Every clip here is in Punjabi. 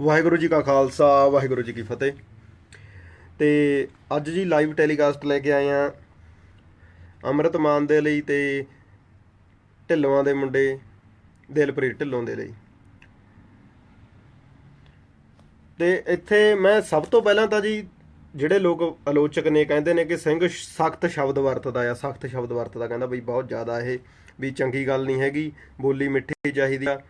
ਵਾਹਿਗੁਰੂ ਜੀ ਕਾ ਖਾਲਸਾ, ਵਾਹਿਗੁਰੂ ਜੀ ਕੀ ਫਤਿਹ। ਤੇ ਅੱਜ ਜੀ ਲਾਈਵ ਟੈਲੀਕਾਸਟ ਲੈ ਕੇ ਆਏ ਆ ਅੰਮ੍ਰਿਤ ਮਾਨ ਦੇ ਲਈ ਤੇ ਢਿੱਲੋਂ ਦੇ ਮੁੰਡੇ ਦਿਲਪ੍ਰੀਤ ਢਿੱਲੋਂ ਦੇ ਲਈ। ਤੇ ਇੱਥੇ ਮੈਂ ਸਭ ਤੋਂ ਪਹਿਲਾਂ ਤਾਂ ਜੀ ਜਿਹੜੇ ਲੋਕ ਆਲੋਚਕ ਨੇ, ਕਹਿੰਦੇ ਨੇ ਕਿ ਸਿੰਘ ਸਖਤ ਸ਼ਬਦ ਵਰਤਦਾ ਆ, ਸਖਤ ਸ਼ਬਦ ਵਰਤਦਾ, ਕਹਿੰਦਾ ਬਈ ਬਹੁਤ ਜ਼ਿਆਦਾ ਇਹ ਵੀ ਚੰਗੀ ਗੱਲ ਨਹੀਂ ਹੈਗੀ, ਬੋਲੀ ਮਿੱਠੀ ਚਾਹੀਦੀ ਆ।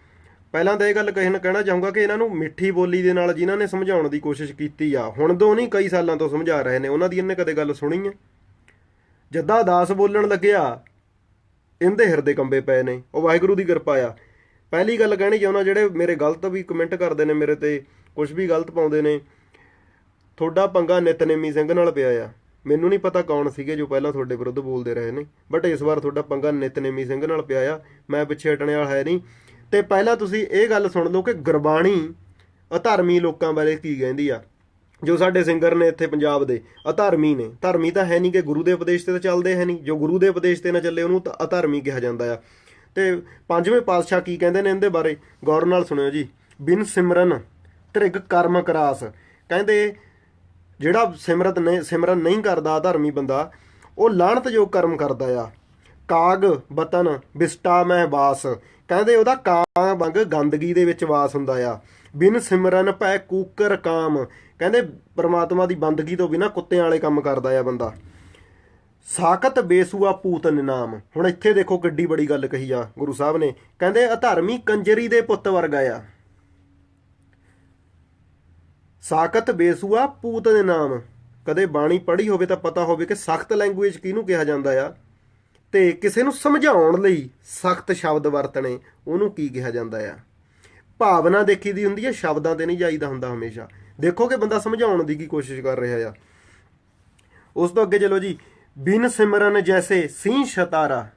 ਪਹਿਲਾਂ ਤਾਂ ਇਹ ਗੱਲ ਕਹਿਣ ਕਹਿਣਾ ਚਾਹੂੰਗਾ ਕਿ ਇਹਨਾਂ ਨੂੰ ਮਿੱਠੀ ਬੋਲੀ ਦੇ ਨਾਲ ਜਿਨ੍ਹਾਂ ਨੇ ਸਮਝਾਉਣ ਦੀ ਕੋਸ਼ਿਸ਼ ਕੀਤੀ ਆ, ਹੁਣ ਤੋਂ ਨਹੀਂ ਕਈ ਸਾਲਾਂ ਤੋਂ ਸਮਝਾ ਰਹੇ ਨੇ, ਉਹਨਾਂ ਦੀ ਇਹਨੇ ਕਦੇ ਗੱਲ ਸੁਣੀ ਹੈ ਜੱਦਾ ਦਾਸ ਬੋਲਣ ਲੱਗਿਆ, ਇਹਦੇ ਹਿਰਦੇ ਕੰਬੇ ਪਏ ਨੇ, ਉਹ ਵਾਹਿਗੁਰੂ ਦੀ ਕਿਰਪਾ ਆ। ਪਹਿਲੀ ਗੱਲ ਕਹਿਣੀ ਚਾਹੁੰਦਾ ਜਿਹੜੇ ਮੇਰੇ ਗਲਤ ਵੀ ਕਮੈਂਟ ਕਰਦੇ ਨੇ ਮੇਰੇ ਤੇ ਕੁਝ ਵੀ ਗਲਤ ਪਾਉਂਦੇ ਨੇ, ਤੁਹਾਡਾ ਪੰਗਾ ਨਿਤਨੇਮੀ ਸਿੰਘ ਨਾਲ ਪਿਆ ਆ। ਮੈਨੂੰ ਨਹੀਂ ਪਤਾ ਕੌਣ ਸੀਗੇ ਜੋ ਪਹਿਲਾਂ ਤੁਹਾਡੇ ਵਿਰੁੱਧ ਬੋਲਦੇ ਰਹੇ ਨੇ ਬਟ ਇਸ ਵਾਰ ਤੁਹਾਡਾ ਪੰਗਾ ਨਿਤਨੇਮੀ ਸਿੰਘ ਨਾਲ ਪਿਆ ਆ, ਮੈਂ ਪਿੱਛੇ ਹਟਣੇ ਵਾਲਾ ਹੈ ਨਹੀਂ। ਤੇ ਪਹਿਲਾਂ ਤੁਸੀਂ ਇਹ ਗੱਲ ਸੁਣ ਲਓ ਕਿ ਗੁਰਬਾਣੀ ਅਧਰਮੀ ਲੋਕਾਂ ਬਾਰੇ ਕੀ ਕਹਿੰਦੀ ਆ? ਜੋ ਸਾਡੇ ਸਿੰਗਰ ਨੇ ਇੱਥੇ ਪੰਜਾਬ ਦੇ, ਅਧਰਮੀ ਨੇ। ਧਰਮੀ ਤਾਂ ਹੈ ਨਹੀਂ ਕਿ ਗੁਰੂ ਦੇ ਉਪਦੇਸ਼ ਤੇ ਤਾਂ ਚੱਲਦੇ ਹੈ ਨਹੀਂ। ਜੋ ਗੁਰੂ ਦੇ ਉਪਦੇਸ਼ ਤੇ ਨਾ ਚੱਲੇ, ਉਹਨੂੰ ਤਾਂ ਅਧਰਮੀ ਕਿਹਾ ਜਾਂਦਾ ਆ। ਤੇ ਪੰਜਵੇਂ ਪਾਤਸ਼ਾਹ ਕੀ ਕਹਿੰਦੇ ਨੇ ਇਹਦੇ ਬਾਰੇ? ਗੌਰ ਨਾਲ ਸੁਣਿਓ ਜੀ। ਬਿਨ ਸਿਮਰਨ ਤ੍ਰਿਗ ਕਰਮ ਕਰਾਸ। ਕਹਿੰਦੇ ਜਿਹੜਾ ਸਿਮਰਤ ਨੇ, ਸਿਮਰਨ ਨਹੀਂ ਕਰਦਾ ਧਰਮੀ ਬੰਦਾ, ਉਹ ਲਾਹਣਤ ਜੋ ਕਰਮ ਕਰਦਾ ਆ। ਕਾਗ ਬਤਨ ਬਿਸਟਾ ਮੈਂ ਵਾਸ ਕਹਿੰਦੇ ਉਹਦਾ ਕਾਂ ਵਾਂਗ ਗੰਦਗੀ ਦੇ ਵਿੱਚ ਵਾਸ ਹੁੰਦਾ ਆ। ਬਿਨ ਸਿਮਰਨ ਭੈ ਕੂਕਰ ਕਾਮ। ਕਹਿੰਦੇ ਪ੍ਰਮਾਤਮਾ ਦੀ ਬੰਦਗੀ ਤੋਂ ਬਿਨਾ ਕੁੱਤਿਆਂ ਵਾਲੇ ਕੰਮ ਕਰਦਾ ਆ ਬੰਦਾ। ਸਾਖਤ ਬੇਸੂਆ ਪੂਤ ਨਿਨਾਮ। ਹੁਣ ਇੱਥੇ ਦੇਖੋ ਕਿੱਡੀ ਬੜੀ ਗੱਲ ਕਹੀ ਆ ਗੁਰੂ ਸਾਹਿਬ ਨੇ। ਕਹਿੰਦੇ ਅਧਰਮੀ ਕੰਜਰੀ ਦੇ ਪੁੱਤ ਵਰਗਾ ਆ। ਸਾਖਤ ਬੇਸੂਆ ਪੂਤ ਦੇ ਕਦੇ ਬਾਣੀ ਪੜ੍ਹੀ ਹੋਵੇ ਤਾਂ ਪਤਾ ਹੋਵੇ ਕਿ ਸਖਤ ਲੈਂਗੁਏਜ ਕਿਹਨੂੰ ਕਿਹਾ ਜਾਂਦਾ ਆ? ਤੇ ਕਿਸੇ ਨੂੰ ਸਮਝਾਉਣ ਲਈ ਸਖਤ ਸ਼ਬਦ ਵਰਤਣੇ, ਉਹਨੂੰ ਕੀ ਕਿਹਾ ਜਾਂਦਾ ਆ? ਭਾਵਨਾ ਦੇਖੀ ਦੀ ਹੁੰਦੀ ਹੈ ਸ਼ਬਦਾਂ ਤੇ ਨਹੀਂ ਜਾਈਦਾ ਹੁੰਦਾ ਹਮੇਸ਼ਾ। ਦੇਖੋ ਕਿ ਬੰਦਾ ਸਮਝਾਉਣ ਦੀ ਕੀ ਕੋਸ਼ਿਸ਼ ਕਰ ਰਿਹਾ ਆ। ਉਸ ਤੋਂ ਅੱਗੇ ਚਲੋ ਜੀ, ਬਿਨ ਸਿਮਰਨ ਜੈਸੇ ਸਿੰਘ ਸ਼ਤਾਰਾ।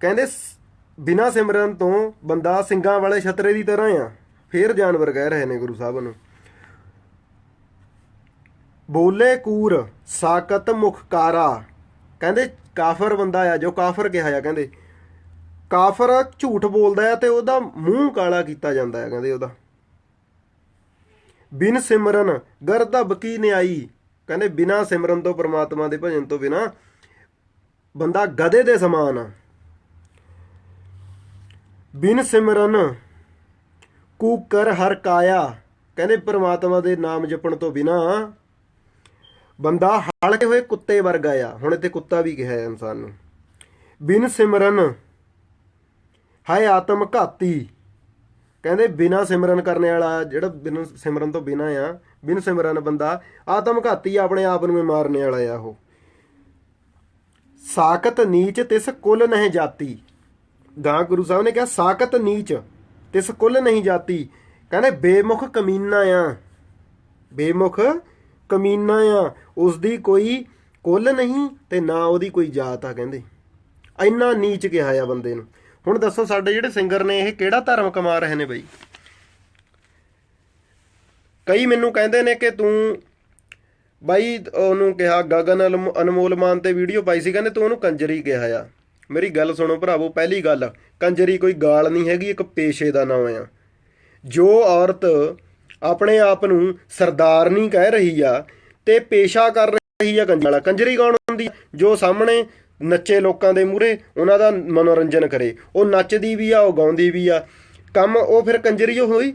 ਕਹਿੰਦੇ ਸ- ਬਿਨਾਂ ਸਿਮਰਨ ਤੋਂ ਬੰਦਾ ਸਿੰਘਾਂ ਵਾਲੇ ਛਤਰੇ ਦੀ ਤਰ੍ਹਾਂ ਆ। ਫੇਰ ਜਾਨਵਰ ਕਹਿ ਰਹੇ ਨੇ ਗੁਰੂ ਸਾਹਿਬ ਨੂੰ। ਬੋਲੇ ਕੂਰ, ਸਾਕਤ ਮੁਖਕਾਰਾ ਕਹਿੰਦੇ ਕਾਫਰ ਬੰਦਾ ਆ, ਜੋ ਕਾਫਰ ਕਿਹਾ ਆ, ਕਹਿੰਦੇ। ਕਾਫਰ ਝੂਠ ਬੋਲਦਾ ਆ ਤੇ ਉਹਦਾ ਮੂੰਹ ਕਾਲਾ ਕੀਤਾ ਜਾਂਦਾ ਹੈ ਕਹਿੰਦੇ ਉਹਦਾ। ਬਿਨ ਸਿਮਰਨ ਗਰਦਬ ਕੀ ਨਿਆਈ। ਕਹਿੰਦੇ ਬਿਨਾ ਸਿਮਰਨ ਤੋਂ ਪ੍ਰਮਾਤਮਾ ਦੇ ਭਜਨ ਤੋਂ ਬਿਨਾ ਬੰਦਾ ਗਧੇ ਦੇ ਸਮਾਨ ਆ। ਬਿਨ ਸਿਮਰਨ, ਕੂਕਰ ਹਰ ਕਾਇਆ। ਕਹਿੰਦੇ ਪ੍ਰਮਾਤਮਾ ਦੇ ਨਾਮ ਜਪਣ ਤੋਂ ਬਿਨਾ ਬੰਦਾ ਹਲਕੇ ਹੋਏ ਕੁੱਤੇ ਵਰਗਾ ਆ। ਹੁਣ ਇੱਥੇ ਕੁੱਤਾ ਵੀ ਕਿਹਾ ਹੈ ਇਨਸਾਨ ਨੂੰ। ਬਿਨ ਸਿਮਰਨ, ਹਾਏ ਆਤਮ ਘਾਤੀ। ਕਹਿੰਦੇ ਬਿਨਾ ਸਿਮਰਨ ਕਰਨ ਵਾਲਾ, ਜਿਹੜਾ ਬਿਨ ਸਿਮਰਨ ਤੋਂ ਬਿਨਾ ਆ, ਬਿਨ ਸਿਮਰਨ ਬੰਦਾ ਆਤਮ ਘਾਤੀ ਆਪਣੇ ਆਪ ਨੂੰ ਮਾਰਨੇ ਵਾਲਾ ਆ ਉਹ। ਸਾਕਤ ਨੀਚ ਤਿਸ ਕੁਲ ਨਹੀਂ ਜਾਤੀ। ਗਾਂ ਗੁਰੂ ਸਾਹਿਬ ਨੇ ਕਿਹਾ ਸਾਕਤ ਨੀਚ ਤਿਸ ਕੁਲ ਨਹੀਂ ਜਾਤੀ। ਕਹਿੰਦੇ ਬੇਮੁਖ ਕਮੀਨਾ ਆ। ਬੇਮੁਖ ਕਮੀਨਾ ਆ ਉਸ ਦੀ ਕੋਈ ਕੁੱਲ ਨਹੀਂ ਤੇ ਨਾ ਉਹਦੀ ਕੋਈ ਜਾਤ ਆ ਕਹਿੰਦੇ। ਇੰਨਾ ਨੀਚ ਕਿਹਾ ਆ ਬੰਦੇ ਨੂੰ। ਹੁਣ ਦੱਸੋ ਸਾਡੇ ਜਿਹੜੇ ਸਿੰਗਰ ਨੇ, ਇਹ ਕਿਹੜਾ ਧਰਮ ਕਮਾ ਰਹੇ ਨੇ ਬਈ? ਕਈ ਮੈਨੂੰ ਕਹਿੰਦੇ ਨੇ ਕਿ ਤੂੰ ਬਾਈ, ਉਹਨੂੰ ਕਿਹਾ ਗਗਨ ਅਲਮ- ਅਨਮੋਲ ਮਾਨ ਤੇ ਵੀਡੀਓ ਪਾਈ ਸੀ, ਕਹਿੰਦੇ ਤੂੰ ਉਹਨੂੰ ਕੰਜਰੀ ਕਿਹਾ ਆ। ਮੇਰੀ ਗੱਲ ਸੁਣੋ ਭਰਾਵੋ, ਪਹਿਲੀ ਗੱਲ, ਕੰਜਰੀ ਕੋਈ ਗਾਲ ਨਹੀਂ ਹੈਗੀ, ਇੱਕ ਪੇਸ਼ੇ ਦਾ ਨਾਮ ਆ। ਜੋ ਔਰਤ ਆਪਣੇ ਆਪ ਨੂੰ ਸਰਦਾਰਨੀ ਕਹਿ ਰਹੀ ਆ ਤੇ ਪੇਸ਼ਾ ਕਰ ਰਹੀ ਆ ਕੰਜਰੀ ਕੰਜਰੀ ਕੌਣ ਹੁੰਦੀ ਜੋ ਸਾਹਮਣੇ ਨੱਚੇ ਲੋਕਾਂ ਦੇ ਮੂਹਰੇ ਉਹਨਾਂ ਦਾ ਮਨੋਰੰਜਨ ਕਰੇ। ਉਹ ਨੱਚਦੀ ਵੀ ਆ, ਉਹ ਗਾਉਂਦੀ ਵੀ ਆ। ਕੰਮ ਉਹ ਫਿਰ ਕੰਜਰੀ ਓ ਹੋਈ?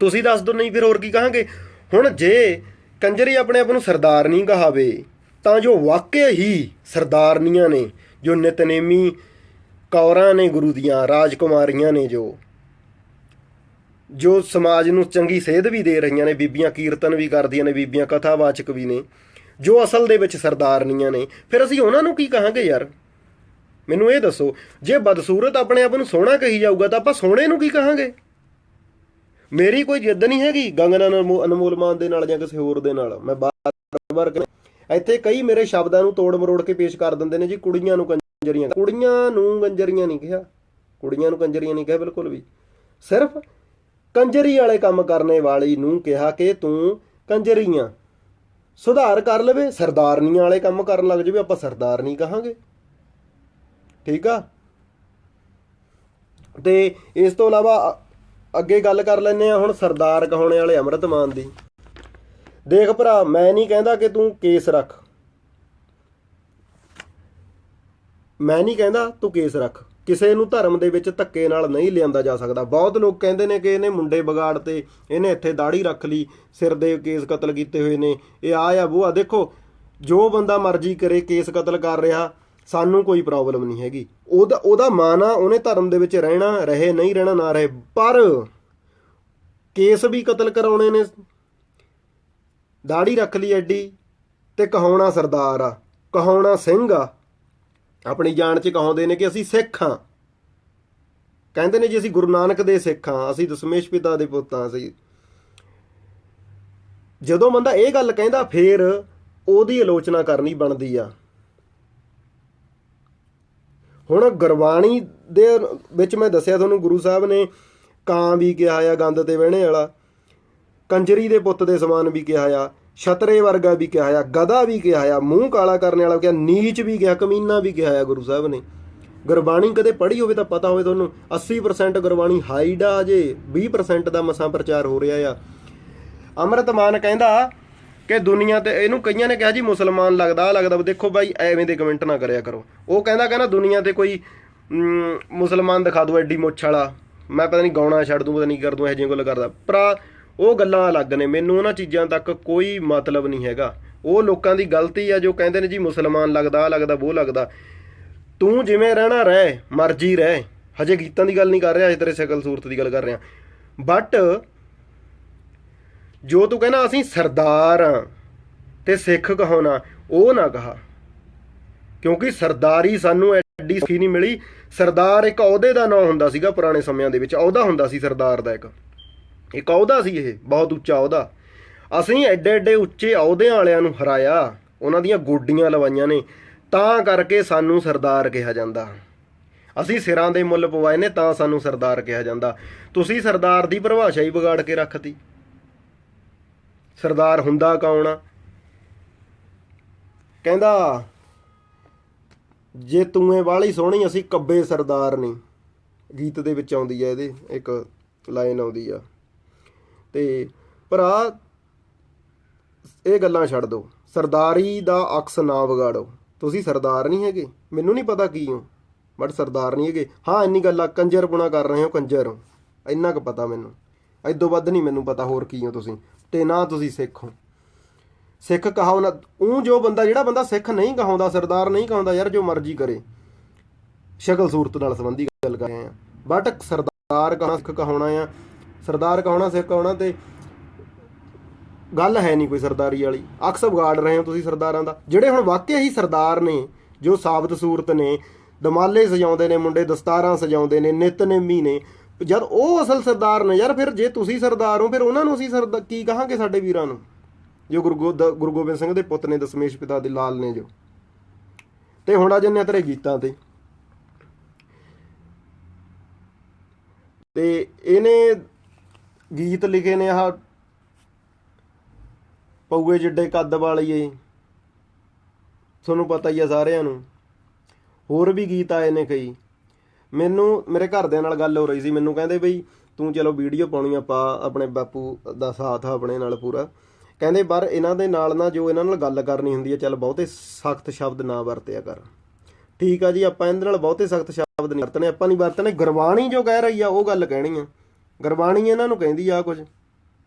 ਤੁਸੀਂ ਦੱਸ ਦੋ ਨਹੀਂ ਫਿਰ ਹੋਰ ਕੀ ਕਹਾਂਗੇ? ਹੁਣ ਜੇ ਕੰਜਰੀ ਆਪਣੇ ਆਪ ਨੂੰ ਸਰਦਾਰਨੀ ਕਹਾਵੇ, ਤਾਂ ਜੋ ਵਾਕਿਆ ਹੀ ਸਰਦਾਰਨੀਆਂ ਨੇ, ਜੋ ਨਿਤਨੇਮੀ ਕੌਰਾਂ ਨੇ, ਗੁਰੂ ਦੀਆਂ, ਰਾਜਕੁਮਾਰੀਆਂ ਨੇ ਜੋ। ਜੋ ਸਮਾਜ ਨੂੰ ਚੰਗੀ ਸੇਧ ਵੀ ਦੇ ਰਹੀਆਂ ਨੇ, ਬੀਬੀਆਂ ਕੀਰਤਨ ਵੀ ਕਰਦੀਆਂ ਨੇ, ਬੀਬੀਆਂ ਕਥਾਵਾਚਕ ਵੀ ਨੇ, ਜੋ ਅਸਲ ਦੇ ਵਿੱਚ ਸਰਦਾਰਨੀਆਂ ਨੇ। ਫਿਰ ਅਸੀਂ ਉਹਨਾਂ ਨੂੰ ਕੀ ਕਹਾਂਗੇ ਯਾਰ? ਮੈਨੂੰ ਇਹ ਦੱਸੋ, ਜੇ ਬਦਸੂਰਤ ਆਪਣੇ ਆਪ ਨੂੰ ਸੋਹਣਾ ਕਹੀ ਜਾਊਗਾ, ਤਾਂ ਆਪਾਂ ਸੋਹਣੇ ਨੂੰ ਕੀ ਕਹਾਂਗੇ? ਮੇਰੀ ਕੋਈ ਜਿੱਦ ਨਹੀਂ ਹੈਗੀ ਗੰਗਨਾ ਅਨਮੋਲ ਮਾਨ ਦੇ ਨਾਲ ਜਾਂ ਕਿਸੇ ਹੋਰ ਦੇ ਨਾਲ। ਮੈਂ ਬਾਰ-ਬਾਰ ਇੱਥੇ ਕਈ ਮੇਰੇ ਸ਼ਬਦਾਂ ਨੂੰ ਤੋੜ ਮਰੋੜ ਕੇ ਪੇਸ਼ ਕਰ ਦਿੰਦੇ ਨੇ ਜੀ, ਕੁੜੀਆਂ ਨੂੰ ਕੰਜਰੀਆਂ ਕੁੜੀਆਂ ਨੂੰ ਕੰਜਰੀਆਂ ਨਹੀਂ ਕਿਹਾ। ਕੁੜੀਆਂ ਨੂੰ ਕੰਜਰੀਆਂ ਨਹੀਂ ਕਿਹਾ ਬਿਲਕੁਲ ਵੀ। ਸਿਰਫ ਕੰਜਰੀ ਵਾਲੇ ਕੰਮ ਕਰਨੇ ਵਾਲੀ ਨੂੰ ਕਿਹਾ ਕਿ ਤੂੰ ਕੰਜਰੀਆਂ। ਸੁਧਾਰ ਕਰ ਲਵੇ, ਸਰਦਾਰਨੀਆਂ ਵਾਲੇ ਕੰਮ ਕਰਨ ਲੱਗ ਜਾਵੇ, ਆਪਾਂ ਸਰਦਾਰ ਨਹੀਂ ਕਹਾਂਗੇ। ਠੀਕ ਆ? ਤੇ ਇਸ ਤੋਂ ਇਲਾਵਾ ਅ- ਅੱਗੇ ਗੱਲ ਕਰ ਲੈਨੇ ਆ ਹੁਣ ਸਰਦਾਰ ਕਹਾਉਣੇ ਵਾਲੇ ਅੰਮ੍ਰਿਤ ਮਾਨ ਦੀ। ਦੇਖ ਭਰਾ, ਮੈਂ ਨਹੀਂ ਕਹਿੰਦਾ ਕਿ ਤੂੰ ਕੇਸ ਰੱਖ। ਮੈਂ ਨਹੀਂ ਕਹਿੰਦਾ ਤੂੰ ਕੇਸ ਰੱਖ। ਕਿਸੇ ਨੂੰ ਧਰਮ ਦੇ ਵਿੱਚ ਧੱਕੇ ਨਾਲ ਨਹੀਂ ਲਿਆਂਦਾ ਜਾ ਸਕਦਾ। ਬਹੁਤ ਲੋਕ ਕਹਿੰਦੇ ਨੇ ਕਿ ਇਹਨੇ ਮੁੰਡੇ ਵਿਗਾੜ ਤੇ ਇਹਨੇ ਇੱਥੇ ਦਾੜੀ ਰੱਖ ਲਈ, ਸਿਰ ਦੇ ਕੇਸ ਕਤਲ ਕੀਤੇ ਹੋਏ ਨੇ। ਇਹ ਆ ਆ ਉਹ ਆ, ਦੇਖੋ, ਜੋ ਬੰਦਾ ਮਰਜ਼ੀ ਕਰੇ, ਕੇਸ ਕਤਲ ਕਰ ਰਿਹਾ, ਸਾਨੂੰ ਕੋਈ ਪ੍ਰੋਬਲਮ ਨਹੀਂ ਹੈਗੀ। ਉਹਦਾ ਉਹਦਾ ਮਨ ਆ, ਉਹਨੇ ਧਰਮ ਦੇ ਵਿੱਚ ਰਹਿਣਾ, ਰਹੇ, ਨਹੀਂ ਰਹਿਣਾ, ਨਾ ਰਹੇ। ਪਰ ਕੇਸ ਵੀ ਕਤਲ ਕਰਾਉਣੇ ਨੇ। ਦਾੜੀ ਰੱਖ ਲਈ ਐਡੀ ਤੇ ਕਹਾਉਣਾ ਸਰਦਾਰ ਆ, ਕਹਾਉਣਾ ਸਿੰਘ ਆ। ਆਪਣੀ ਜਾਨ ਚ ਕਹਾਉਂਦੇ ਨੇ ਕਿ ਅਸੀਂ ਸਿੱਖ ਹਾਂ। ਕਹਿੰਦੇ ਨੇ ਜੀ ਅਸੀਂ ਗੁਰੂ ਨਾਨਕ ਦੇ ਸਿੱਖ ਹਾਂ, ਅਸੀਂ ਦਸ਼ਮੇਸ਼ ਪਿਤਾ ਦੇ ਪੁੱਤ ਹਾਂ ਅਸੀਂ ਜਦੋਂ ਬੰਦਾ ਇਹ ਗੱਲ ਕਹਿੰਦਾ, ਫੇਰ ਉਹਦੀ ਆਲੋਚਨਾ ਕਰਨੀ ਬਣਦੀ ਆ। ਹੁਣ ਗੁਰਬਾਣੀ ਦੇ ਵਿੱਚ ਮੈਂ ਦੱਸਿਆ ਤੁਹਾਨੂੰ, ਗੁਰੂ ਸਾਹਿਬ ਨੇ ਕਾਂ ਵੀ ਕਿਹਾ ਆ, ਗੰਦ ਤੇ ਵਹਿਣੇ ਵਾਲਾ। ਕੰਜਰੀ ਦੇ ਪੁੱਤ ਦੇ ਸਮਾਨ ਵੀ ਕਿਹਾ ਆ। ਛਤਰੇ ਵਰਗਾ ਵੀ ਕਿਹਾ ਆ ਗਦਾ ਵੀ ਕਿਹਾ ਆ ਮੂੰਹ ਕਾਲਾ ਕਰਨ ਵਾਲਾ ਕਿਹਾ ਨੀਚ ਵੀ ਕਿਹਾ ਕਮੀਨਾ ਵੀ ਕਿਹਾ ਆ ਗੁਰੂ ਸਾਹਿਬ ਨੇ। ਗੁਰਬਾਣੀ ਕਦੇ ਪੜ੍ਹੀ ਹੋਵੇ ਤਾਂ ਪਤਾ ਹੋਵੇ ਤੁਹਾਨੂੰ 80% ਗੁਰਬਾਣੀ ਹਾਈਡ ਆ ਅਜੇ 20% ਦਾ ਮਸਾਂ ਪ੍ਰਚਾਰ ਹੋ ਰਿਹਾ ਆ। ਅੰਮ੍ਰਿਤ ਮਾਨ ਕਹਿੰਦਾ ਕਿ ਦੁਨੀਆ ਤੇ ਇਹਨੂੰ ਕਈਆਂ ਨੇ ਕਿਹਾ ਜੀ ਮੁਸਲਮਾਨ ਲੱਗਦਾ ਲੱਗਦਾ ਦੇਖੋ ਬਾਈ ਐਵੇਂ ਦੇ ਕਮੈਂਟ ਨਾ ਕਰਿਆ ਕਰੋ। ਉਹ ਕਹਿੰਦਾ ਕਹਿੰਦਾ ਦੁਨੀਆ ਤੇ ਕੋਈ ਮ, ਮੁਸਲਮਾਨ ਦਿਖਾ ਦੋ ਐਡੀ ਮੁੱਛ ਵਾਲਾ ਮੈਂ ਪਤਾ ਨਹੀਂ ਗਾਉਣਾ ਛੱਡ ਦੂੰ ਪਤਾ ਨਹੀਂ ਕਰ ਦੂੰ ਇਹੋ ਜਿਹੀਆਂ ਗੱਲ ਕਰਦਾ। ਭਰਾ ਉਹ ਗੱਲਾਂ ਅਲੱਗ ਨੇ, ਮੈਨੂੰ ਉਹਨਾਂ ਚੀਜ਼ਾਂ ਤੱਕ ਕੋਈ ਮਤਲਬ ਨਹੀਂ ਹੈਗਾ। ਉਹ ਲੋਕਾਂ ਦੀ ਗਲਤੀ ਆ ਜੋ ਕਹਿੰਦੇ ਨੇ ਜੀ, ਮੁਸਲਮਾਨ ਲੱਗਦਾ, ਆਹ ਲੱਗਦਾ ਉਹ ਲੱਗਦਾ। ਤੂੰ ਜਿਵੇਂ ਰਹਿਣਾ, ਰਹਿ, ਮਰਜ਼ੀ ਰਹਿ। ਹਜੇ ਗੀਤਾਂ ਦੀ ਗੱਲ ਨਹੀਂ ਕਰ ਰਿਹਾ, ਹਜੇ ਤੇਰੇ ਸ਼ਕਲ ਸੂਰਤ ਦੀ ਗੱਲ ਕਰ ਰਿਹਾ। ਬਟ ਜੋ ਤੂੰ ਕਹਿੰਦਾ ਅਸੀਂ ਸਰਦਾਰ ਆ ਤੇ ਸਿੱਖ ਕਹਾਉਣਾ ਉਹ ਨਾ ਕਹਾ। ਕਿਉਂਕਿ ਸਰਦਾਰੀ ਸਾਨੂੰ ਐਡੀ ਸੌਖੀ ਨਹੀਂ ਮਿਲੀ। ਸਰਦਾਰ ਇੱਕ ਅਹੁਦੇ ਦਾ ਨਾਂ ਹੁੰਦਾ ਸੀਗਾ ਪੁਰਾਣੇ ਸਮਿਆਂ ਦੇ ਵਿੱਚ, ਅਹੁਦਾ ਹੁੰਦਾ ਸੀ ਸਰਦਾਰ ਦਾ ਇੱਕ। ਇੱਕ ਅਹੁਦਾ ਸੀ ਇਹ, ਬਹੁਤ ਉੱਚਾ ਅਹੁਦਾ ਅਸੀਂ ਐਡੇ ਐਡੇ ਉੱਚੇ ਅਹੁਦਿਆਂ ਵਾਲਿਆਂ ਨੂੰ ਹਰਾਇਆ, ਉਹਨਾਂ ਦੀਆਂ ਗੋਡੀਆਂ ਲਵਾਈਆਂ ਨੇ, ਤਾਂ ਕਰਕੇ ਸਾਨੂੰ ਸਰਦਾਰ ਕਿਹਾ ਜਾਂਦਾ। ਅਸੀਂ ਸਿਰਾਂ ਦੇ ਮੁੱਲ ਪਵਾਏ ਨੇ, ਤਾਂ ਸਾਨੂੰ ਸਰਦਾਰ ਕਿਹਾ ਜਾਂਦਾ। ਤੁਸੀਂ ਸਰਦਾਰ ਦੀ ਪਰਿਭਾਸ਼ਾ ਹੀ ਵਿਗਾੜ ਕੇ ਰੱਖਤੀ। ਸਰਦਾਰ ਹੁੰਦਾ ਕੌਣ ਆ? ਕਹਿੰਦਾ, ਜੇ ਤੂੰ ਇਹ ਵਾਲੀ ਸੋਹਣੀ, ਅਸੀਂ ਕੱਬੇ ਸਰਦਾਰ ਨਹੀਂ ਗੀਤ ਦੇ ਵਿੱਚ ਆਉਂਦੀ ਹੈ ਇਹਦੇ, ਇੱਕ ਲਾਈਨ ਆਉਂਦੀ ਆ। ਤੇ ਭਰਾ, ਇਹ ਗੱਲਾਂ ਛੱਡ ਦਿਓ। ਸਰਦਾਰੀ ਦਾ ਅਕਸ ਨਾ ਵਿਗਾੜੋ। ਤੁਸੀਂ ਸਰਦਾਰ ਨਹੀਂ ਹੈਗੇ। ਮੈਨੂੰ ਨਹੀਂ ਪਤਾ ਕੀ ਹੋ ਬਟ ਸਰਦਾਰ ਨਹੀਂ ਹੈਗੇ। ਹਾਂ, ਇੰਨੀ ਗੱਲਾਂ ਕੰਜਰ ਕੰਜਰਪੁਣਾ ਕਰ ਰਹੇ ਹੋ, ਕੰਜਰ। ਹੋ ਇੰਨਾ ਕੁ ਪਤਾ ਮੈਨੂੰ। ਐਦੋਂ ਵੱਧ ਨਹੀਂ ਮੈਨੂੰ ਪਤਾ ਹੋਰ ਕੀ ਹੋ ਤੁਸੀਂ। ਤੇ ਨਾ ਤੁਸੀਂ ਸਿੱਖ ਹੋ। ਸਿੱਖ ਕਹਾਓ ਨਾ ਉਹ ਜੋ ਬੰਦਾ, ਜਿਹੜਾ ਬੰਦਾ ਸਿੱਖ ਨਹੀਂ ਕਹਾਉਂਦਾ, ਸਰਦਾਰ ਨਹੀਂ ਕਹਾਉਂਦਾ, ਯਾਰ ਜੋ ਮਰਜ਼ੀ ਕਰੇ। ਸ਼ਕਲ ਸੂਰਤ ਨਾਲ ਸੰਬੰਧੀ ਗੱਲ ਕਰ ਰਹੇ ਆ। ਬਟ ਸਰਦਾਰ ਕਹਾਉਣਾ ਸਿੱਖ ਕਹਾਉਣਾ ਆ? ਸਰਦਾਰ ਕਹਾਉਣਾ, ਸਿੱਖ ਕਹਾਉਣਾ ਤੇ ਗੱਲ ਹੈ ਨਹੀਂ ਕੋਈ ਸਰਦਾਰੀ ਵਾਲੀ। ਅਕਸ ਵਿਗਾੜ ਰਹੇ ਹੋ ਤੁਸੀਂ ਸਰਦਾਰਾਂ ਦਾ। ਜਿਹੜੇ ਹੁਣ ਵਾਕਿਆ ਹੀ ਸਰਦਾਰ ਨੇ, ਜੋ ਸਾਬਤ ਸੂਰਤ ਨੇ, ਦਮਾਲੇ ਸਜਾਉਂਦੇ ਨੇ ਮੁੰਡੇ, ਦਸਤਾਰਾਂ ਸਜਾਉਂਦੇ ਨੇ ਨਿਤਨੇਮੀ ਨੇ, ਜਦ ਉਹ ਅਸਲ ਸਰਦਾਰ ਨੇ, ਯਾਰ ਫਿਰ ਜੇ ਤੁਸੀਂ ਸਰਦਾਰ ਹੋ, ਫਿਰ ਉਹਨਾਂ ਨੂੰ ਅਸੀਂ ਸਰਦਾਰ ਕੀ ਕਹਾਂਗੇ ਸਾਡੇ ਵੀਰਾਂ ਨੂੰ? ਜੋ ਗੁਰੂ ਗੋ- ਗੁਰੂ ਗੋਬਿੰਦ ਸਿੰਘ ਦੇ ਪੁੱਤ ਨੇ, ਦਸ਼ਮੇਸ਼ ਪਿਤਾ ਦੇ ਲਾਲ ਨੇ ਜੋ। ਤੇ ਹੁਣ ਆ ਜੰਨੇ ਤੇਰੇ ਗੀਤਾਂ ਤੇ। ਤੇ ਇਹਨੇ ਗੀਤ ਲਿਖੇ ਨੇ ਆਹ ਪਊਏ ਜਿੱਡੇ ਕੱਦ ਵਾਲੀਏ। ਤੁਹਾਨੂੰ ਪਤਾ ਹੀ ਆ ਸਾਰਿਆਂ ਨੂੰ। ਹੋਰ ਵੀ ਗੀਤ ਆਏ ਨੇ ਕਈ। ਮੈਨੂੰ, ਮੇਰੇ ਘਰਦਿਆਂ ਨਾਲ ਗੱਲ ਹੋ ਰਹੀ ਸੀ, ਮੈਨੂੰ ਕਹਿੰਦੇ ਬਈ, ਤੂੰ ਚਲੋ ਵੀਡੀਓ ਪਾਉਣੀ ਆ, ਪਾ ਆਪਣੇ ਬਾਪੂ ਦਾ ਸਾਥ ਆ, ਆਪਣੇ ਨਾਲ ਪੂਰਾ। ਕਹਿੰਦੇ, ਪਰ ਇਹਨਾਂ ਦੇ ਨਾਲ ਨਾ ਜੋ ਇਹਨਾਂ ਨਾਲ ਗੱਲ ਕਰਨੀ ਹੁੰਦੀ ਹੈ ਚੱਲ ਬਹੁਤੇ ਸਖਤ ਸ਼ਬਦ ਨਾ ਵਰਤਿਆ ਕਰ। ਠੀਕ ਆ ਜੀ, ਆਪਾਂ ਇਹਦੇ ਨਾਲ ਬਹੁਤੇ ਸਖਤ ਸ਼ਬਦ ਨਹੀਂ ਵਰਤਣੇ, ਆਪਾਂ ਨਹੀਂ ਵਰਤਣੇ, ਗੁਰਬਾਣੀ ਜੋ ਕਹਿ ਰਹੀ ਆ, ਉਹ ਗੱਲ ਕਹਿਣੀ ਆ। ਗੁਰਬਾਣੀ ਇਹਨਾਂ ਨੂੰ ਕਹਿੰਦੀ ਆ ਕੁਝ,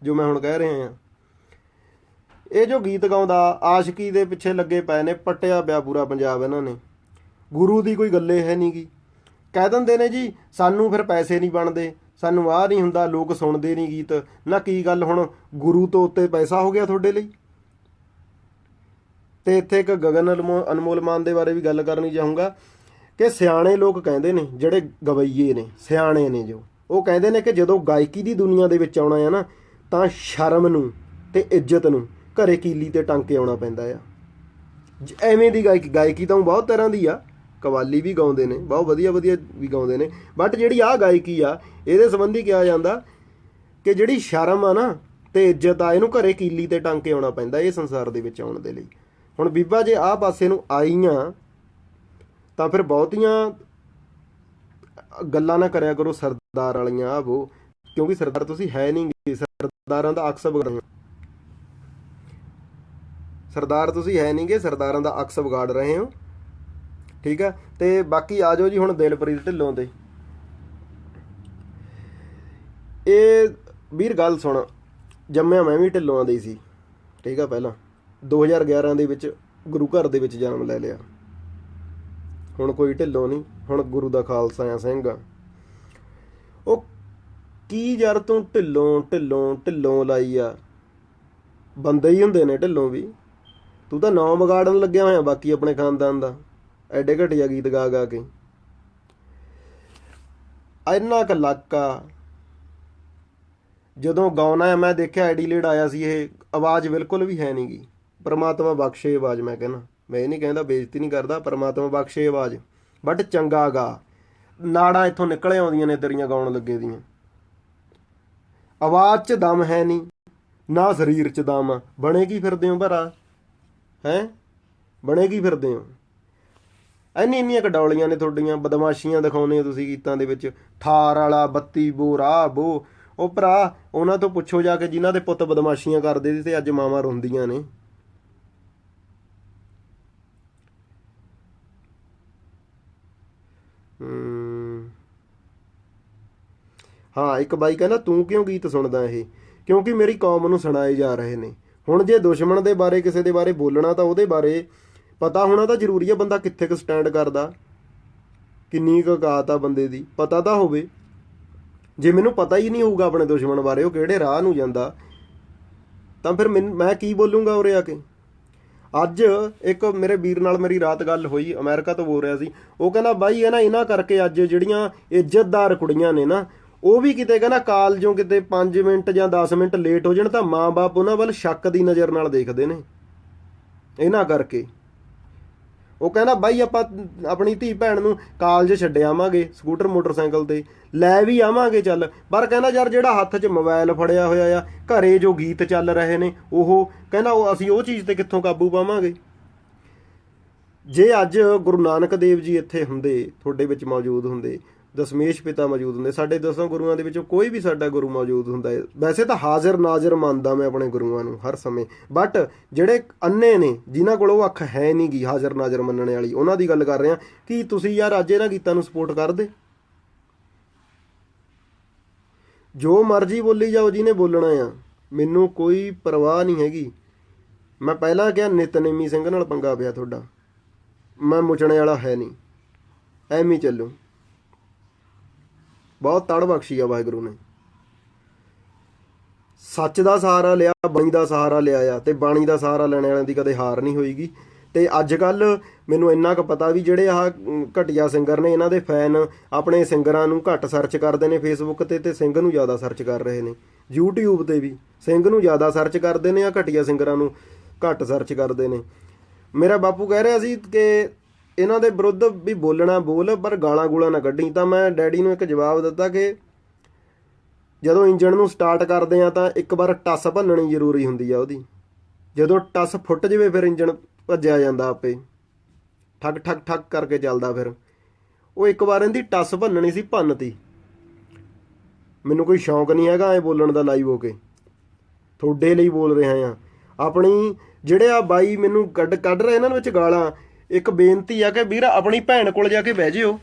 ਜੋ ਮੈਂ ਹੁਣ ਕਹਿ ਰਿਹਾ ਆ। ਇਹ ਜੋ ਗੀਤ ਗਾਉਂਦਾ, ਆਸ਼ਕੀ ਦੇ ਪਿੱਛੇ ਲੱਗੇ ਪਏ ਨੇ, ਪੱਟਿਆ ਪਿਆ ਪੂਰਾ ਪੰਜਾਬ ਇਹਨਾਂ ਨੇ। ਗੁਰੂ ਦੀ ਕੋਈ ਗੱਲੇ ਹੈ ਨਹੀਂਗੀ ਕਹਿ ਦਿੰਦੇ ਨੇ ਜੀ, ਸਾਨੂੰ ਫਿਰ ਪੈਸੇ ਨਹੀਂ ਬਣਦੇ, ਸਾਨੂੰ ਆਹ ਨਹੀਂ ਹੁੰਦਾ, ਲੋਕ ਸੁਣਦੇ ਨਹੀਂ ਗੀਤ। ਨਾ ਕੀ ਗੱਲ ਹੁਣ, ਗੁਰੂ ਤੋਂ ਉੱਤੇ ਪੈਸਾ ਹੋ ਗਿਆ ਤੁਹਾਡੇ ਲਈ? ਤੇ ਇੱਥੇ ਇੱਕ ਗਗਨ ਅਨਮੋ- ਅਨਮੋਲ ਮਾਨ ਦੇ ਬਾਰੇ ਵੀ ਗੱਲ ਕਰਨੀ ਚਾਹੂੰਗਾ, ਕਿ ਸਿਆਣੇ ਲੋਕ ਕਹਿੰਦੇ ਨੇ, ਜਿਹੜੇ ਗਵਈਏ ਨੇ, ਸਿਆਣੇ ਨੇ ਜੋ। ਉਹ ਕਹਿੰਦੇ ਨੇ ਕਿ ਜਦੋਂ ਗਾਇਕੀ ਦੀ ਦੁਨੀਆ ਦੇ ਵਿੱਚ ਆਉਣਾ ਹੈ ਨਾ, ਤਾਂ ਸ਼ਰਮ ਨੂੰ ਤੇ ਇੱਜ਼ਤ ਨੂੰ ਘਰੇ ਕੀਲੀ ਤੇ ਟੰਗ ਕੇ ਆਉਣਾ ਪੈਂਦਾ ਆ। ਜ- ਐਵੇਂ ਦੀ ਗਾਇਕੀ ਗਾਇਕੀ ਤਾਂ ਊਂ ਬਹੁਤ ਤਰ੍ਹਾਂ ਦੀ ਆ। ਕਵਾਲੀ ਵੀ ਗਾਉਂਦੇ ਨੇ, ਬਹੁਤ ਵਧੀਆ ਵਧੀਆ ਵੀ ਗਾਉਂਦੇ ਨੇ। ਬਟ ਜਿਹੜੀ ਆ ਗਾਇਕੀ ਆ, ਇਹਦੇ ਸੰਬੰਧੀ ਕਿਹਾ ਜਾਂਦਾ ਕਿ ਜਿਹੜੀ ਸ਼ਰਮ ਆ ਨਾ ਤੇ ਇੱਜ਼ਤ ਆ, ਇਹਨੂੰ ਘਰੇ ਕੀਲੀ ਤੇ ਟੰਗ ਕੇ ਆਉਣਾ ਪੈਂਦਾ ਇਹ ਸੰਸਾਰ ਦੇ ਵਿੱਚ ਆਉਣ ਦੇ ਲਈ। ਹੁਣ ਬੀਬਾ ਜੇ ਆਹ ਪਾਸੇ ਨੂੰ ਆਈਆਂ, ਤਾਂ ਫਿਰ ਬਹੁਤੀਆਂ ਗੱਲਾਂ ਨਾ ਕਰਿਆ ਕਰੋ ਸਰਦਾਰ ਵਾਲੀਆਂ ਆ ਉਹ ਕਿਉਂਕਿ ਸਰਦਾਰ ਤੁਸੀਂ ਹੈ ਨਹੀਂ ਸਰਦਾਰਾਂ ਦਾ ਅਕਸ ਵਿਗਾੜ ਸਰਦਾਰ ਤੁਸੀਂ ਹੈ ਨਹੀਂਗੇ ਸਰਦਾਰਾਂ ਦਾ ਅਕਸ ਵਿਗਾੜ ਰਹੇ ਹੋ। ਠੀਕ ਆ? ਤੇ ਬਾਕੀ ਆ ਜਾਓ ਜੀ ਹੁਣ ਦਿਲਪ੍ਰੀਤ ਢਿੱਲੋਂ ਦੇ ਇਹ ਵੀਰ ਗੱਲ ਸੁਣ, ਜੰਮਿਆ ਮੈਂ ਵੀ ਢਿੱਲੋਂ ਦੀ ਸੀ। ਠੀਕ ਆ ਪਹਿਲਾਂ। 2011 ਦੇ ਵਿੱਚ ਗੁਰੂ ਘਰ ਦੇ ਵਿੱਚ ਜਨਮ ਲੈ ਲਿਆ। ਹੁਣ ਕੋਈ ਢਿੱਲੋਂ ਨਹੀਂ ਹੁਣ ਗੁਰੂ ਦਾ ਖਾਲਸਾ ਆ ਸਿੰਘ। ਆ ਕੀ ਯਾਰ ਤੂੰ ਢਿੱਲੋਂ ਢਿੱਲੋਂ ਢਿੱਲੋਂ ਲਾਈ ਆ? ਬੰਦੇ ਹੀ ਹੁੰਦੇ ਨੇ ਢਿੱਲੋਂ ਵੀ। ਤੂੰ ਤਾਂ ਨਾਮ ਵਿਗਾੜਨ ਲੱਗਿਆ ਹੋਇਆ ਬਾਕੀ ਆਪਣੇ ਖਾਨਦਾਨ ਦਾ। ਐਡੇ ਘਟੀਆ ਗੀਤ ਗਾ ਗਾ ਕੇ। ਇੰਨਾ ਕ ਲੱਕਾ ਜਦੋਂ ਗਾਉਣਾ ਹੈ, ਮੈਂ ਦੇਖਿਆ ਐਡੀਲੇਡ ਆਇਆ ਸੀ, ਇਹ ਆਵਾਜ਼ ਬਿਲਕੁਲ ਵੀ ਹੈ ਨਹੀਂਗੀ ਪਰਮਾਤਮਾ ਬਖਸ਼ੇ ਆਵਾਜ਼, ਮੈਂ ਕਹਿੰਦਾ। ਮੈਂ ਇਹ ਨਹੀਂ ਕਹਿੰਦਾ ਬੇਇੱਜ਼ਤੀ ਨਹੀਂ ਕਰਦਾ, ਪਰਮਾਤਮਾ ਬਖਸ਼ੇ ਆਵਾਜ਼। ਬਟ ਚੰਗਾ ਗਾ। ਨਾੜਾਂ ਇੱਥੋਂ ਨਿਕਲੇ ਆਉਂਦੀਆਂ ਨੇ ਤੇਰੀਆਂ ਗਾਉਣ ਲੱਗੇ ਦੀਆਂ। ਆਵਾਜ਼ 'ਚ ਦਮ ਹੈ ਨਹੀਂ, ਨਾ ਸਰੀਰ 'ਚ ਦਮ ਆ। ਬਣੇ ਕੀ ਫਿਰਦੇ ਹੋ ਭਰਾ? ਹੈ? ਬਣੇ ਕੀ ਫਿਰਦੇ ਹੋ? ਇੰਨੀ ਇੰਨੀਆਂ ਕਡੌਲੀਆਂ ਨੇ ਤੁਹਾਡੀਆਂ, ਬਦਮਾਸ਼ੀਆਂ ਦਿਖਾਉਂਦੇ ਹੋ ਤੁਸੀਂ ਗੀਤਾਂ ਦੇ ਵਿੱਚ। ਠਾਰ ਵਾਲਾ, ਬੱਤੀ, ਬੋਰਾ, ਬੋ। ਉਹ ਭਰਾ, ਉਹਨਾਂ ਤੋਂ ਪੁੱਛੋ ਜਾ ਕੇ ਜਿਨ੍ਹਾਂ ਦੇ ਪੁੱਤ ਬਦਮਾਸ਼ੀਆਂ ਕਰਦੇ ਸੀ ਤੇ ਅੱਜ ਮਾਵਾਂ ਰੋਂਦੀਆਂ ਨੇ। ਹਾਂ, ਇੱਕ ਬਾਈ ਕਹਿੰਦਾ, ਤੂੰ ਕਿਉਂ ਗੀਤ ਸੁਣਦਾ ਇਹ? ਕਿਉਂਕਿ ਮੇਰੀ ਕੌਮ ਨੂੰ ਸੁਣਾਏ ਜਾ ਰਹੇ ਨੇ। ਹੁਣ ਜੇ ਦੁਸ਼ਮਣ ਦੇ ਬਾਰੇ ਕਿਸੇ ਦੇ ਬਾਰੇ ਬੋਲਣਾ ਤਾਂ ਉਹਦੇ ਬਾਰੇ ਪਤਾ ਹੋਣਾ ਤਾਂ ਜ਼ਰੂਰੀ ਹੈ ਬੰਦਾ ਕਿੱਥੇ ਕੁ ਸਟੈਂਡ ਕਰਦਾ। ਕਿੰਨੀ ਕੁ ਔਕਾਤ ਆ ਬੰਦੇ ਦੀ, ਪਤਾ ਤਾਂ ਹੋਵੇ। ਜੇ ਮੈਨੂੰ ਪਤਾ ਹੀ ਨਹੀਂ ਹੋਊਗਾ ਆਪਣੇ ਦੁਸ਼ਮਣ ਬਾਰੇ, ਉਹ ਕਿਹੜੇ ਰਾਹ ਨੂੰ ਜਾਂਦਾ। ਤਾਂ ਫਿਰ ਮੈਨ- ਮੈਂ ਕੀ ਬੋਲੂੰਗਾ ਉਰੇ ਆ ਕੇ? ਅੱਜ ਇੱਕ ਮੇਰੇ ਵੀਰ ਨਾਲ ਮੇਰੀ ਰਾਤ ਗੱਲ ਹੋਈ, ਅਮਰੀਕਾ ਤੋਂ ਬੋਲ ਰਿਹਾ ਸੀ। ਉਹ ਕਹਿੰਦਾ, ਬਾਈ, ਇਹ ਨਾ, ਇਹਨਾਂ ਕਰਕੇ ਅੱਜ ਜਿਹੜੀਆਂ ਇੱਜ਼ਤਦਾਰ ਕੁੜੀਆਂ ਨੇ ਨਾ ਉਹ ਵੀ ਕਿਤੇ ਕਹਿੰਦਾ ਕਾਲਜੋਂ ਕਿਤੇ 5 ਮਿੰਟ ਜਾਂ 10 ਮਿੰਟ ਲੇਟ ਹੋ ਜਾਣ ਤਾਂ ਮਾਂ-ਬਾਪ ਉਹਨਾਂ ਵੱਲ ਸ਼ੱਕ ਦੀ ਨਜ਼ਰ ਨਾਲ ਦੇਖਦੇ ਨੇ। ਇਹਨਾਂ ਕਰਕੇ। ਉਹ ਕਹਿੰਦਾ, ਬਾਈ, ਆਪਾਂ ਆਪਣੀ ਧੀ ਭੈਣ ਨੂੰ ਕਾਲਜ ਛੱਡ ਆਵਾਂਗੇ, ਸਕੂਟਰ, ਮੋਟਰਸਾਈਕਲ ਤੇ। ਲੈ ਵੀ ਆਵਾਂਗੇ, ਚੱਲ। ਪਰ ਕਹਿੰਦਾ, ਯਾਰ, ਜਿਹੜਾ ਹੱਥ 'ਚ ਮੋਬਾਈਲ ਫੜਿਆ ਹੋਇਆ ਆ, ਘਰੇ ਜੋ ਗੀਤ ਚੱਲ ਰਹੇ ਨੇ, ਉਹ ਕਹਿੰਦਾ, ਉਹ ਅਸੀਂ ਉਹ ਚੀਜ਼ ਤੇ ਕਿੱਥੋਂ ਕਾਬੂ ਪਾਵਾਂਗੇ? ਜੇ ਅੱਜ ਗੁਰੂ ਨਾਨਕ ਦੇਵ ਜੀ ਇੱਥੇ ਹੁੰਦੇ, ਤੁਹਾਡੇ ਵਿੱਚ ਮੌਜੂਦ ਹੁੰਦੇ ਦਸ਼ਮੇਸ਼ ਪਿਤਾ ਮੌਜੂਦ ਹੁੰਦੇ। ਸਾਡੇ ਦਸਾਂ ਗੁਰੂਆਂ ਦੇ ਵਿੱਚੋਂ ਕੋਈ ਵੀ ਸਾਡਾ ਗੁਰੂ ਮੌਜੂਦ ਹੁੰਦਾ ਹੈ। ਵੈਸੇ ਤਾਂ ਹਾਜ਼ਰ ਨਾਜ਼ਰ ਮੰਨਦਾ ਮੈਂ ਆਪਣੇ ਗੁਰੂਆਂ ਨੂੰ ਹਰ ਸਮੇਂ। ਬਟ ਜਿਹੜੇ ਅੰਨੇ ਨੇ, ਜਿਨ੍ਹਾਂ ਕੋਲ ਉਹ ਅੱਖ ਹੈ ਨਹੀਂ ਗੀ, ਹਾਜ਼ਰ ਨਾਜ਼ਰ ਮੰਨਣ ਵਾਲੀ, ਉਹਨਾਂ ਦੀ ਗੱਲ ਕਰ ਰਹੇ ਆ ਕਿ ਤੁਸੀਂ ਯਾਰ ਅੱਜ ਇਹਨਾਂ ਗੀਤਾਂ ਨੂੰ ਸਪੋਰਟ ਕਰਦੇ? ਜੋ ਮਰਜ਼ੀ ਬੋਲੀ ਜਾਓ, ਜਿਹਨੇ ਬੋਲਣਾ ਆ, ਮੈਨੂੰ ਕੋਈ ਪਰਵਾਹ ਨਹੀਂ ਹੈਗੀ। ਮੈਂ ਪਹਿਲਾਂ ਕਿਹਾ, ਨਿਤਨੇਮੀ ਸਿੰਘ ਨਾਲ ਪੰਗਾ ਪਿਆ ਤੁਹਾਡਾ। ਮੈਂ ਮੁਚਣੇ ਵਾਲਾ ਹੈ ਨਹੀਂ। ਐਵੇਂ ਹੀ ਚੱਲੂ। ਬਹੁਤ ਤੜ ਬਖਸ਼ੀ ਆ ਵਾਹਿਗੁਰੂ ਨੇ। ਸੱਚ ਦਾ ਸਹਾਰਾ ਲਿਆ ਬਾਣੀ ਦਾ ਸਹਾਰਾ ਲਿਆ ਆ ਤੇ ਬਾਣੀ ਦਾ ਸਹਾਰਾ ਲੈਣ ਵਾਲਿਆਂ ਦੀ ਕਦੇ ਹਾਰ ਨਹੀਂ ਹੋਏਗੀ ਤੇ ਅੱਜ ਕੱਲ ਮੈਨੂੰ ਇੰਨਾ ਕੁ ਪਤਾ ਵੀ ਜਿਹੜੇ ਆਹ ਅਮ, ਘਟੀਆ ਸਿੰਗਰ ਨੇ ਇਹਨਾਂ ਦੇ ਫੈਨ ਆਪਣੇ ਸਿੰਗਰਾਂ ਨੂੰ ਘੱਟ ਸਰਚ ਕਰਦੇ ਨੇ ਫੇਸਬੁੱਕ ਤੇ ਤੇ ਸਿੰਘ ਨੂੰ ਜ਼ਿਆਦਾ ਸਰਚ ਕਰ ਰਹੇ ਨੇ। YouTube ਤੇ ਵੀ ਸਿੰਘ ਨੂੰ ਜ਼ਿਆਦਾ ਸਰਚ ਕਰਦੇ ਨੇ ਆ ਘਟੀਆ ਸਿੰਗਰਾਂ ਨੂੰ ਘੱਟ ਸਰਚ ਕਰਦੇ ਨੇ। ਮੇਰਾ ਬਾਪੂ ਕਹਿ ਰਿਹਾ ਸੀ ਕਿ ਇਹਨਾਂ ਦੇ ਵਿਰੁੱਧ ਵੀ ਬੋਲਣਾ ਬੋਲ, ਪਰ ਗਾਲਾਂ ਗੂਲਾਂ ਨਾ ਕੱਢੀ। ਤਾਂ ਮੈਂ ਡੈਡੀ ਨੂੰ ਇੱਕ ਜਵਾਬ ਦਿੱਤਾ ਕਿ ਜਦੋਂ ਇੰਜਣ ਨੂੰ ਸਟਾਰਟ ਕਰਦੇ ਆ ਤਾਂ ਇੱਕ ਵਾਰ ਟੱਸ ਭੰਨਣੀ ਜ਼ਰੂਰੀ ਹੁੰਦੀ ਆ ਉਹਦੀ। ਜਦੋਂ ਟੱਸ ਫੁੱਟ ਜਵੇ ਫਿਰ ਇੰਜਣ ਭੱਜਿਆ ਜਾਂਦਾ ਆਪੇ। ਠੱਕ ਠੱਕ ਠੱਕ ਕਰਕੇ ਚੱਲਦਾ ਫਿਰ। ਉਹ ਇੱਕ ਵਾਰ ਇਹਦੀ ਟੱਸ ਭੰਨਣੀ ਸੀ, ਭੰਨਤੀ। ਮੈਨੂੰ ਕੋਈ ਸ਼ੌਂਕ ਨਹੀਂ ਹੈਗਾ ਐ ਬੋਲਣ ਦਾ ਲਾਈਵ ਹੋ ਕੇ। ਤੁਹਾਡੇ ਲਈ ਬੋਲ ਰਿਹਾ ਆ। ਆਪਣੀ ਜਿਹੜੇ ਆ ਬਾਈ ਮੈਨੂੰ ਕੱਢ ਕੱਢ ਰਹੇ ਇਹਨਾਂ ਵਿੱਚ ਗਾਲਾਂ ਇੱਕ ਬੇਨਤੀ ਆ ਕਿ ਵੀਰ, ਆਪਣੀ ਭੈਣ ਕੋਲ ਜਾ ਕੇ ਬਹਿ ਜਿਓ,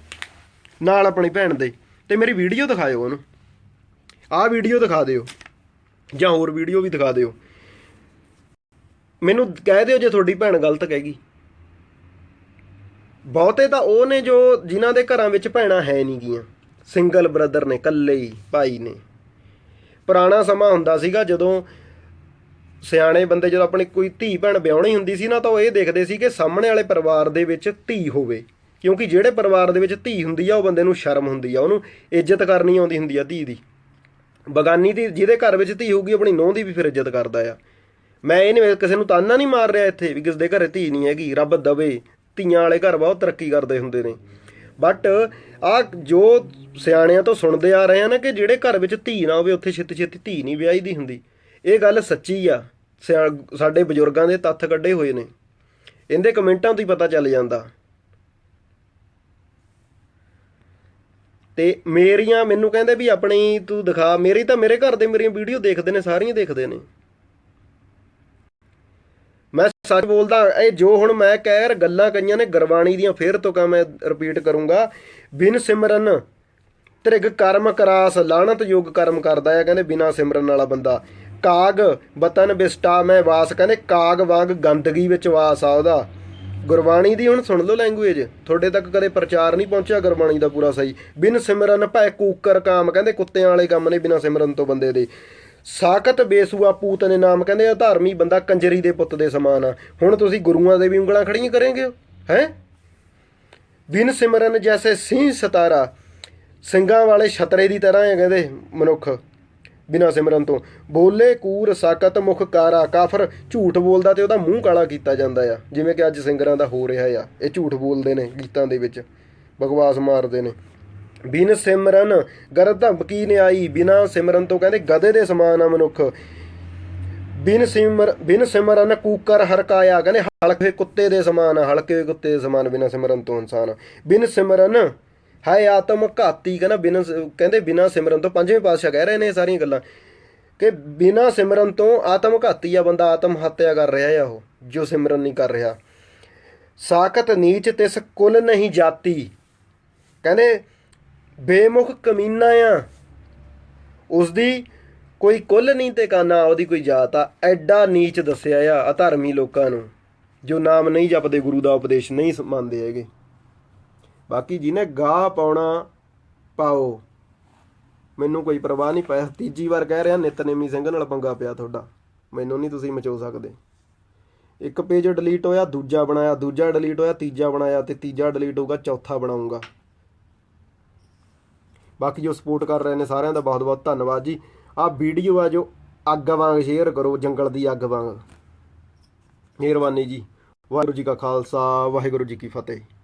ਨਾਲ ਆਪਣੀ ਭੈਣ ਦੇ, ਤੇ ਮੇਰੀ ਵੀਡੀਓ ਦਿਖਾਇਓ ਉਹਨੂੰ। ਆਹ ਵੀਡੀਓ ਦਿਖਾ ਦਿਓ, ਜਾਂ ਹੋਰ ਵੀਡੀਓ ਵੀ ਦਿਖਾ ਦਿਓ। ਮੈਨੂੰ ਕਹਿ ਦਿਓ ਜੇ ਤੁਹਾਡੀ ਭੈਣ ਗਲਤ ਕਹੇਗੀ ਬਹੁਤੇ ਤਾਂ ਉਹ ਨੇ ਜੋ ਜਿਨ੍ਹਾਂ ਦੇ ਘਰਾਂ ਵਿੱਚ ਭੈਣਾਂ ਹੈ ਨਹੀਂ ਗੀਆਂ। ਸਿੰਗਲ ਬ੍ਰਦਰ ਨੇ, ਇਕੱਲੇ ਹੀ, ਭਾਈ ਨੇ। ਪੁਰਾਣਾ ਸਮਾਂ ਹੁੰਦਾ ਸੀਗਾ ਜਦੋਂ ਸਿਆਣੇ ਬੰਦੇ ਜਦੋਂ ਆਪਣੀ ਕੋਈ ਧੀ ਭੈਣ ਵਿਆਹਣੀ ਹੁੰਦੀ ਸੀ ਨਾ, ਤਾਂ ਉਹ ਇਹ ਦੇਖਦੇ ਸੀ ਕਿ ਸਾਹਮਣੇ ਵਾਲੇ ਪਰਿਵਾਰ ਦੇ ਵਿੱਚ ਧੀ ਹੋਵੇ। ਕਿਉਂਕਿ ਜਿਹੜੇ ਪਰਿਵਾਰ ਦੇ ਵਿੱਚ ਧੀ ਹੁੰਦੀ ਆ, ਉਹ ਬੰਦੇ ਨੂੰ ਸ਼ਰਮ ਹੁੰਦੀ ਆ, ਉਹਨੂੰ ਇੱਜ਼ਤ ਕਰਨੀ ਆਉਂਦੀ ਹੁੰਦੀ ਆ ਧੀ ਦੀ। ਬਗਾਨੀ ਦੀ, ਜਿਹਦੇ ਘਰ ਵਿੱਚ ਧੀ ਹੋਊਗੀ ਆਪਣੀ ਨੂੰਹ ਦੀ ਵੀ ਫਿਰ ਇੱਜ਼ਤ ਕਰਦਾ ਆ। ਮੈਂ ਇਹ ਨਹੀਂ, ਕਿਸੇ ਨੂੰ ਤਾਨਾ ਨਹੀਂ ਮਾਰ ਰਿਹਾ ਇੱਥੇ ਵੀ ਕਿਸ ਦੇ ਘਰੇ ਧੀ ਨਹੀਂ ਹੈਗੀ, ਰੱਬ ਦਵੇ, ਧੀਆਂ ਵਾਲੇ ਘਰ ਬਹੁਤ ਤਰੱਕੀ ਕਰਦੇ ਹੁੰਦੇ ਨੇ। ਬਟ ਆ ਜੋ ਸਿਆਣਿਆਂ ਤੋਂ ਸੁਣਦੇ ਆ ਰਹੇ ਆ ਨਾ ਕਿ ਜਿਹੜੇ ਘਰ ਵਿੱਚ ਧੀ ਨਾ ਹੋਵੇ, ਉੱਥੇ ਛੇਤੀ ਛੇਤੀ ਧੀ ਨਹੀਂ ਵਿਆਹੀ ਦੀ ਹੁੰਦੀ। ਇਹ ਗੱਲ ਸੱਚੀ ਆ। ਸਾਡੇ ਬਜ਼ੁਰਗਾਂ ਦੇ ਤੱਥ ਕੱਢੇ ਹੋਏ ਨੇ। ਇਹਦੇ ਕਮੈਂਟਾਂ ਤੋਂ ਹੀ ਪਤਾ ਚੱਲ ਜਾਂਦਾ। ਤੇ ਮੇਰੀਆਂ ਮੈਨੂੰ ਕਹਿੰਦੇ ਵੀ ਆਪਣੀ ਤੂੰ ਦਿਖਾ। ਮੇਰੀ ਤਾਂ ਮੇਰੇ ਘਰ ਦੇ ਮੇਰੀਆਂ ਵੀਡੀਓ ਦੇਖਦੇ ਨੇ, ਸਾਰੀਆਂ ਦੇਖਦੇ ਨੇ। ਮੈਂ ਸੱਚ ਬੋਲਦਾ, ਇਹ ਜੋ ਹੁਣ ਮੈਂ ਕਹਿ ਗੱਲਾਂ ਕਈਆਂ ਨੇ ਗਰਵਾਣੀ ਦੀਆਂ, ਫੇਰ ਤੋਂ ਕਾ ਮੈਂ ਰਿਪੀਟ ਕਰੂੰਗਾ। ਬਿਨ ਸਿਮਰਨ ਤ੍ਰਿਗ ਕਰਮ ਕਰਾਸ ਲਾਣਤ ਯੋਗ ਕਰਮ ਕਰਦਾ ਹੈ ਕਹਿੰਦੇ ਬਿਨਾ ਸਿਮਰਨ ਵਾਲਾ ਬੰਦਾ। ਕਾਗ ਬਤਨ ਬਿਸਟਾ ਮੈਂ ਵਾਸ ਕਹਿੰਦੇ, ਕਾਗ ਵਾਂਗ ਗੰਦਗੀ ਵਿੱਚ ਵਾਸ ਆ ਉਹਦਾ। ਗੁਰਬਾਣੀ ਦੀ ਹੁਣ ਸੁਣ ਲਓ ਲੈਂਗੁਏਜ ਤੁਹਾਡੇ ਤੱਕ ਕਦੇ ਪ੍ਰਚਾਰ ਨਹੀਂ ਪਹੁੰਚਿਆ ਗੁਰਬਾਣੀ ਦਾ ਪੂਰਾ ਸਹੀ। ਬਿਨ ਸਿਮਰਨ ਭੈ ਕੂਕਰ ਕਾਮ, ਕਹਿੰਦੇ ਕੁੱਤਿਆਂ ਵਾਲੇ ਕੰਮ ਨੇ ਬਿਨਾ ਸਿਮਰਨ ਤੋਂ ਬੰਦੇ ਦੇ। ਸਾਖਤ ਬੇਸੂਆ ਪੂਤ ਨੇ ਨਾਮ, ਕਹਿੰਦੇ ਆ ਧਾਰਮੀ ਬੰਦਾ ਕੰਜਰੀ ਦੇ ਪੁੱਤ ਦੇ ਸਮਾਨ ਆ। ਹੁਣ ਤੁਸੀਂ ਗੁਰੂਆਂ ਦੇ ਵੀ ਉਂਗਲਾਂ ਖੜੀਆਂ ਕਰੇਂਗੇ ਹੈ? ਬਿਨ ਸਿਮਰਨ ਜੈਸੇ ਸਿੰਘ ਸਤਾਰਾ, ਸਿੰਘਾਂ ਵਾਲੇ ਛਤਰੇ ਦੀ ਤਰ੍ਹਾਂ ਹੈ ਕਹਿੰਦੇ ਮਨੁੱਖ। ਬਿਨਾ ਸਿਮਰਨ ਤੋਂ। ਬੋਲੇ ਕੂਰ ਸਾਕਤ ਮੁਖ ਕਾਰਾ ਕਾਫਰ, ਝੂਠ ਬੋਲਦਾ ਤੇ ਉਹਦਾ ਮੂੰਹ ਕਾਲਾ ਕੀਤਾ ਜਾਂਦਾ ਆ। ਜਿਵੇਂ ਕਿ ਅੱਜ ਸਿੰਗਰਾਂ ਦਾ ਹੋ ਰਿਹਾ ਆ। ਇਹ ਝੂਠ ਬੋਲਦੇ ਨੇ ਗੀਤਾਂ ਦੇ ਵਿੱਚ। ਬਕਵਾਸ ਮਾਰਦੇ ਨੇ। ਬਿਨ ਸਿਮਰਨ ਗਰ ਧਮਕੀ ਨੇ ਆਈ, ਬਿਨਾ ਸਿਮਰਨ ਤੋਂ ਕਹਿੰਦੇ ਗਧੇ ਦੇ ਸਮਾਨ ਆ ਮਨੁੱਖ। ਬਿਨ ਸਿਮਰ, ਬਿਨ ਸਿਮਰਨ ਕੂਕਰ ਹਰਕਾਇਆ, ਕਹਿੰਦੇ ਹਲਕੇ ਕੁੱਤੇ ਦੇ ਸਮਾਨ ਹਲਕੇ ਕੁੱਤੇ ਦੇ ਸਮਾਨ ਬਿਨਾ ਸਿਮਰਨ ਤੋਂ ਇਨਸਾਨ ਬਿਨ ਸਿਮਰਨ ਹੈ ਆਤਮ ਘਾਤੀ ਕਹਿੰਦਾ ਬਿਨਾਂ ਕਹਿੰਦੇ ਬਿਨਾਂ ਸਿਮਰਨ ਤੋਂ ਪੰਜਵੇਂ ਪਾਤਸ਼ਾਹ ਕਹਿ ਰਹੇ ਨੇ ਇਹ ਸਾਰੀਆਂ ਗੱਲਾਂ। ਕਿ ਬਿਨਾਂ ਸਿਮਰਨ ਤੋਂ ਆਤਮ ਘਾਤੀ ਆ ਬੰਦਾ, ਆਤਮ ਹੱਤਿਆ ਕਰ ਰਿਹਾ ਆ ਉਹ, ਜੋ ਸਿਮਰਨ ਨਹੀਂ ਕਰ ਰਿਹਾ। ਸਾਖਤ ਨੀਚ ਤਿਸ ਕੁਲ ਨਹੀਂ ਜਾਤੀ। ਕਹਿੰਦੇ, ਬੇਮੁਖ ਕਮੀਨਾ ਆ। ਉਸ ਦੀ ਕੋਈ ਕੁੱਲ ਨਹੀਂ ਤੇ ਕਾਨਾ, ਉਹਦੀ ਕੋਈ ਜਾਤ ਆ। ਐਡਾ ਨੀਚ ਦੱਸਿਆ ਆ ਅਧਰਮੀ ਲੋਕਾਂ ਨੂੰ, ਜੋ ਨਾਮ ਨਹੀਂ ਜਪਦੇ, ਗੁਰੂ ਦਾ ਉਪਦੇਸ਼ ਨਹੀਂ ਮੰਨਦੇ ਹੈਗੇ। ਬਾਕੀ ਜਿਹਨੇ ਗਾਹ ਪਾਉਣਾ, ਪਾਓ। ਮੈਨੂੰ ਕੋਈ ਪਰਵਾਹ ਨਹੀਂ ਪਿਆ। ਤੀਜੀ ਵਾਰ ਕਹਿ ਰਿਹਾ ਨਿਤਨੇਮੀ ਸਿੰਘ ਨਾਲ ਪੰਗਾ ਪਿਆ ਤੁਹਾਡਾ। ਮੈਨੂੰ ਨਹੀਂ ਤੁਸੀਂ ਮਚੋ ਸਕਦੇ। ਇੱਕ ਪੇਜ ਡਿਲੀਟ ਹੋਇਆ, ਦੂਜਾ ਬਣਾਇਆ, ਦੂਜਾ ਡਿਲੀਟ ਹੋਇਆ, ਤੀਜਾ ਬਣਾਇਆ ਤੇ ਤੀਜਾ ਡਿਲੀਟ ਹੋਊਗਾ, ਚੌਥਾ ਬਣਾਉਂਗਾ ਬਾਕੀ ਜੋ ਸਪੋਰਟ ਕਰ ਰਹੇ ਨੇ ਸਾਰਿਆਂ ਦਾ ਬਹੁਤ ਬਹੁਤ ਧੰਨਵਾਦ ਜੀ। ਆਹ ਵੀਡੀਓ ਆ ਜੋ, ਅੱਗ ਵਾਂਗ ਸ਼ੇਅਰ ਕਰੋ, ਜੰਗਲ ਦੀ ਅੱਗ ਵਾਂਗ। ਮਿਹਰਬਾਨੀ ਜੀ। ਵਾਹਿਗੁਰੂ ਜੀ ਕਾ ਖਾਲਸਾ, ਵਾਹਿਗੁਰੂ ਜੀ ਕੀ ਫਤਿਹ।